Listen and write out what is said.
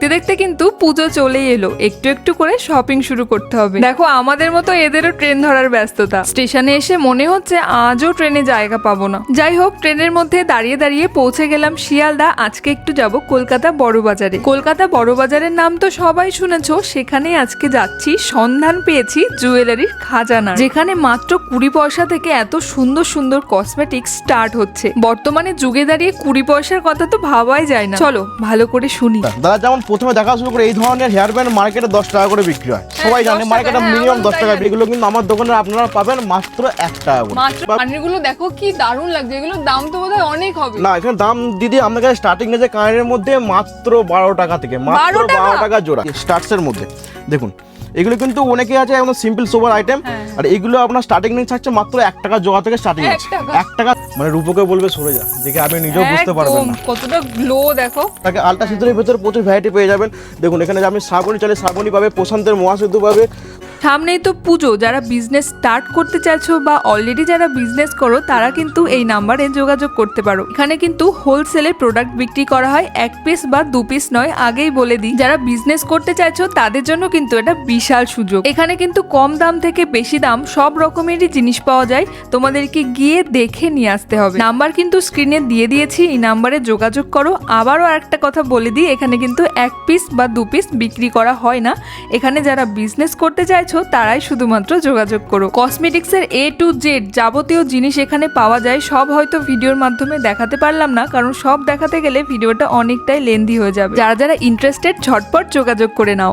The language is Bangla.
দেখতে দেখতে কিন্তু পুজো চলেই এলো। একটু একটু করে শপিং শুরু করতে হবে। দেখো, আমাদের মতো এদেরও ট্রেন ধরার ব্যস্ততা। স্টেশনে এসে মনে হচ্ছে আজও ট্রেনে জায়গা পাবো না। যাই হোক ট্রেনের মধ্যে দাঁড়িয়ে দাঁড়িয়ে পৌঁছে গেলাম শিয়ালদা। আজকে একটু যাব কলকাতা বড়বাজারে। কলকাতা বড়বাজারের নাম তো সবাই শুনেছো। সেখানেই আজকে যাচ্ছি। সন্ধান পেয়েছি জুয়েলারির খাজানা যেখানে মাত্র কুড়ি পয়সা থেকে এত সুন্দর সুন্দর কসমেটিক স্টার্ট হচ্ছে। বর্তমানে যুগে দাঁড়িয়ে কুড়ি পয়সার কথা তো ভাবাই যায় না। চলো, ভালো করে শুনি। দাদা, যেমন প্রথমে দেখা শুরু করে এই ধরনের হেয়ার ব্যান্ড মার্কেটে দশ টাকা করে বিক্রি হয়। সবাই জানে 10 টাকা, মার্কেটে হ্যাঁ, মিনিমাম দশ টাকা। এগুলো কিন্তু আমার দোকানে আপনারা পাবেন মাত্র এক টাকা করে। কানেরগুলো দেখো কি দারুণ লাগছে এগুলো দাম তো বোধহয় অনেক হবে। না এখানে দাম দিদি আমাদের কাছে স্টার্টিং আছে কানের মধ্যে মাত্র বারো টাকা থেকে মাত্র বারো টাকা? জোড়া। স্টার্টস এর মধ্যে। দেখুন এগুলো কিন্তু অনেকে আছে একদম সিম্পল সোবার আইটেম। আর এগুলো আপনার স্টার্টিং নিয়ে থাকছে মাত্র এক টাকা জোগা থেকে স্টার্টিং আছে টাকা? এক টাকা মানে রূপকে বলবে সরে যা দেখে আপনি নিজেও বুঝতে পারব কতটা গ্লো দেখো তাকে আলটা সিঁদুরের ভেতরে প্রচুর ভ্যারাইটি পেয়ে যাবেন দেখুন এখানে যে আপনি শ্রাবণী চালে শ্রাবণী পাবে প্রশান্তের মহাসিদ্ধ পাবে সামনেই তো পুজো, যারা বিজনেস স্টার্ট করতে চাইছো বা অলরেডি যারা বিজনেস করো, তারা কিন্তু এই নাম্বারে যোগাযোগ করতে পারো। এখানে কিন্তু হোলসেলে প্রোডাক্ট বিক্রি করা হয় এক পিস বা দু পিস নয়, আগেই বলে দিই। যারা বিজনেস করতে চাইছো, তাদের জন্য কিন্তু এটা বিশাল সুযোগ। এখানে কিন্তু কম দাম থেকে বেশি দাম সব রকমেরই জিনিস পাওয়া যায়। তোমাদেরকে গিয়ে দেখে নিয়ে আসতে হবে। নাম্বার কিন্তু স্ক্রিনে দিয়ে দিয়েছি, এই নাম্বারে যোগাযোগ করো। আবারও আরেকটা কথা বলে দিই, এখানে কিন্তু এক পিস বা দু পিস বিক্রি করা হয় না। এখানে যারা বিজনেস করতে চাইছো তারাই শুধুমাত্র যোগাযোগ করো কসমেটিক্সের এ টু জেড যাবতীয় জিনিস এখানে পাওয়া যায়। সব হয়তো ভিডিওর মাধ্যমে দেখাতে পারলাম না, কারণ সব দেখাতে গেলে ভিডিওটা অনেকটাই লেন্দি হয়ে যাবে। যারা যারা ইন্টারেস্টেড ঝটপট যোগাযোগ করে নাও।